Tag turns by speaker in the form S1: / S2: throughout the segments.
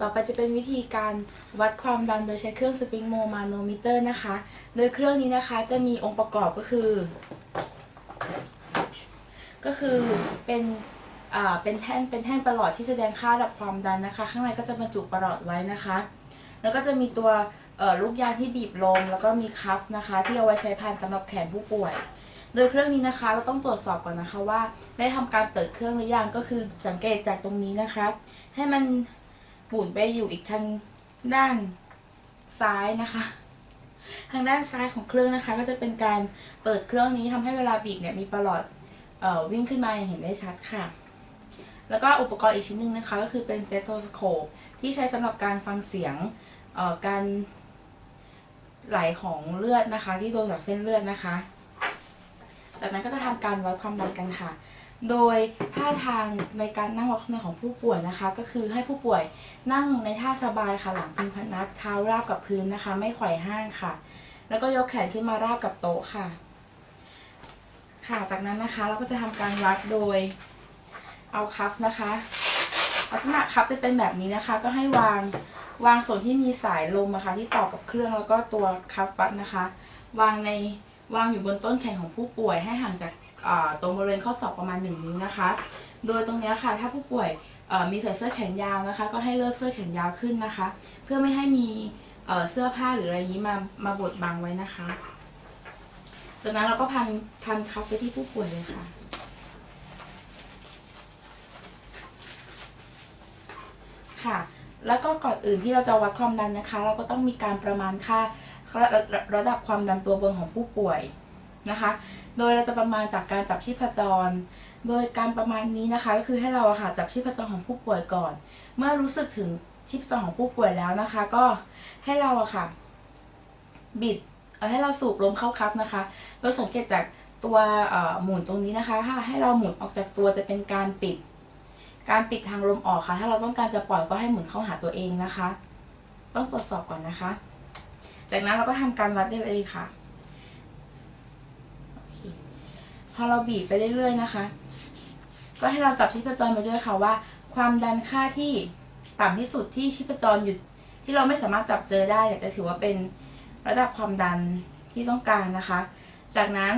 S1: ต่อไปจะเป็นวิธีการวัดความดันโดยใช้เครื่องสฟิงโมมาโนมิเตอร์นะคะ โดยเครื่องนี้นะคะจะมีองค์ประกอบก็คือ ก็คือเป็นอ่าเป็นแท่นเป็นแท่นประหลอดที่แสดงค่าระดับความดันนะคะ ข้างในก็จะบรรจุประหลอดไว้นะคะ แล้วก็จะมีตัวลูกยางที่บีบลมแล้วก็มีคัฟนะคะ ที่เอาไว้ใช้พันสำหรับแขนผู้ป่วย โดยเครื่องนี้นะคะเราต้องตรวจสอบก่อนนะคะว่า ได้ทำการเปิดเครื่องหรือยังก็คือสังเกตจากตรงนี้นะคะ ให้มัน หมุนไปอยู่อีกทางด้านซ้ายนะคะ ทางด้านซ้ายของเครื่องนะคะ ก็จะเป็นการเปิดเครื่องนี้ทำให้เวลาบีบเนี่ยมีประหลอดออวิ่งขึ้นมาอย่างเห็นได้ชัดค่ะ แล้วก็อุปกรณ์อีกชิ้นหนึ่งนะคะ ก็คือเป็นสเตโทสโคปที่ใช้สำหรับการฟังเสียงการไหลของเลือดนะคะ ที่โดนจากเส้นเลือดนะคะ จากนั้นก็จะทำการวัดความดันกันค่ะ โดยท่าทางในการนั่งวัดความดันของผู้ป่วยนะคะ ก็คือให้ผู้ป่วยนั่งในท่าสบายค่ะหลังพิงพนักเท้าราบกับพื้นนะคะ ไม่ไขว่ห้างค่ะ แล้วก็ยกแขนขึ้นมาราบกับโต๊ะค่ะ ค่ะจากนั้นนะคะเราก็จะทำการวัดโดยเอาคัพนะคะลักษณะคัพจะเป็นแบบนี้นะคะ ก็ให้วางวางส่วนที่มีสายลมนะคะที่ต่อกับเครื่องแล้วก็ตัวคัพวัดนะคะ วางใน วางอยู่บนต้นแขนของผู้ป่วยให้ห่างจากตรงบริเวณข้อศอกประมาณ 1 นิ้วนะคะ โดยตรงนี้ค่ะ ถ้าผู้ป่วยมีใส่เสื้อแขนยาวนะคะ ก็ให้เลิกเสื้อแขนยาวขึ้นนะคะ เพื่อไม่ให้มีเสื้อผ้าหรืออะไรนี้มามาบดบังไว้นะคะ จากนั้นเราก็พันพันคัพไปที่ผู้ป่วยเลยค่ะ ค่ะ แล้วก็ก่อนอื่นที่เราจะวัดความดันนะคะ เราก็ต้องมีการประมาณค่าระระระดับความดันตัวบนของผู้ป่วยนะคะ โดยเราจะประมาณจากการจับชีพจร โดยการประมาณนี้นะคะ ก็คือให้เราค่ะจับชีพจรของผู้ป่วยก่อน เมื่อรู้สึกถึงชีพจรของผู้ป่วยแล้วนะคะ ก็ให้เราอะค่ะ บิดให้เราสูบลมเข้าคัพนะคะ โดยสังเกตจากตัวหมุนตรงนี้นะคะ ถ้าให้เราหมุนออกจากตัวจะเป็นการปิด การปิดทางลมออกค่ะ ถ้าเราต้องการจะปล่อยก็ให้หมุนเข้าหาตัวเองนะคะ ต้องตรวจสอบก่อนนะคะ จากนั้นเราก็ทำการวัดได้เลยค่ะพอเราบีบไปเรื่อยๆนะคะ ก็ให้เราจับชีพจรไปด้วยค่ะว่า ความดันค่าที่ต่ำที่สุดที่ชีพจรหยุดที่เราไม่สามารถจับเจอได้จะถือว่าเป็นระดับความดันที่ต้องการนะคะ จากนั้น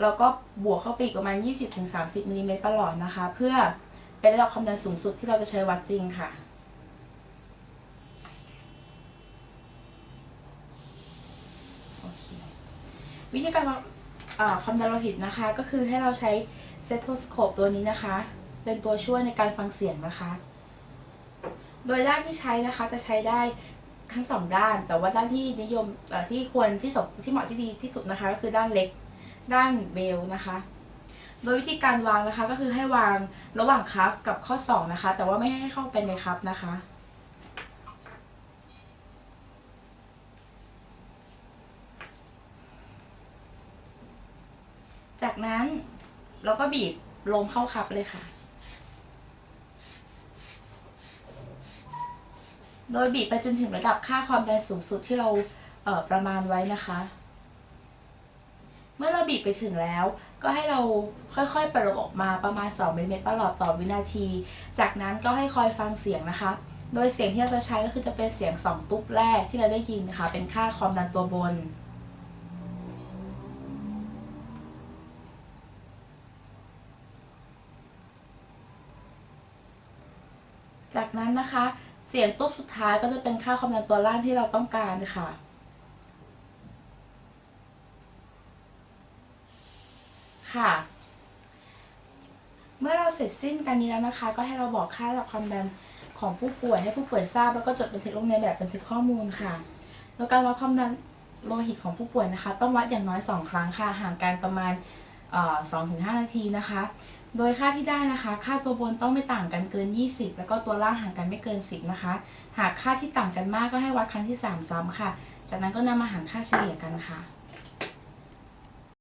S1: เราก็บวกเข้าไปอีกประมาณ 20-30มิลลิเมตรประหลอดนะคะ เพื่อ เป็นระดับความดันสูงสุดที่เราจะใช้วัดจริงค่ะโอเควิธีการวัดเอ่อความดันโลหิตนะคะ ก็คือให้เราใช้เซตโทสโคปตัวนี้นะคะ เป็นตัวช่วยในการฟังเสียงนะคะ โดยด้านที่ใช้นะคะจะใช้ได้ทั้งสองด้าน แต่ว่าด้านที่นิยมที่ควรที่สมที่เหมาะที่ดีที่สุดนะคะ ก็คือด้านเล็ก ด้านเบลนะคะ โดยวิธีการวางนะคะ ก็คือให้วางระหว่างคัฟกับข้อศอกนะคะ แต่ว่าไม่ให้เข้าไปในคัฟนะคะ จากนั้นเราก็บีบลมเข้าคับเลยค่ะ โดยบีบไปจนถึงระดับค่าความดันสูงสุดที่เราเประมาณไว้นะคะ เมื่อเราบีบไปถึงแล้ว ก็ให้เราค่อยๆปล่อยลมออกมาประมาณ2มิลลิเมตรประหลอดต่อวินาที จากนั้นก็ให้คอยฟังเสียงนะคะ โดยเสียงที่เราจะใช้ก็คือจะเป็นเสียงสองตุ๊บแรกที่เราได้ยินนะคะเป็นค่าความดันตัวบน จากนั้นนะคะ เสียงตุ๊บสุดท้ายก็จะเป็นค่าความดันตัวล่างที่เราต้องการค่ะ ค่ะ เมื่อเราเสร็จสิ้นการนี้แล้วนะคะ ก็ให้เราบอกค่าระดับความดันของผู้ป่วยให้ผู้ป่วยทราบ แล้วก็จดบันทึกลงในแบบบันทึกข้อมูลค่ะแล้วการวัดความดันโลหิตของผู้ป่วยนะคะ ต้องวัดอย่างน้อย 2 ครั้งค่ะ ห่างกันประมาณสองถึงห้านาทีนะคะ โดยค่าที่ได้นะคะ ค่าตัวบนต้องไม่ต่างกันเกิน 20 แล้วก็ตัวล่างห่างกันไม่เกิน 10 นะคะ หากค่าที่ต่างกันมากก็ให้วัดครั้งที่ 3 ซ้ำค่ะ จากนั้นก็นำมาหารค่าเฉลี่ยกันค่ะ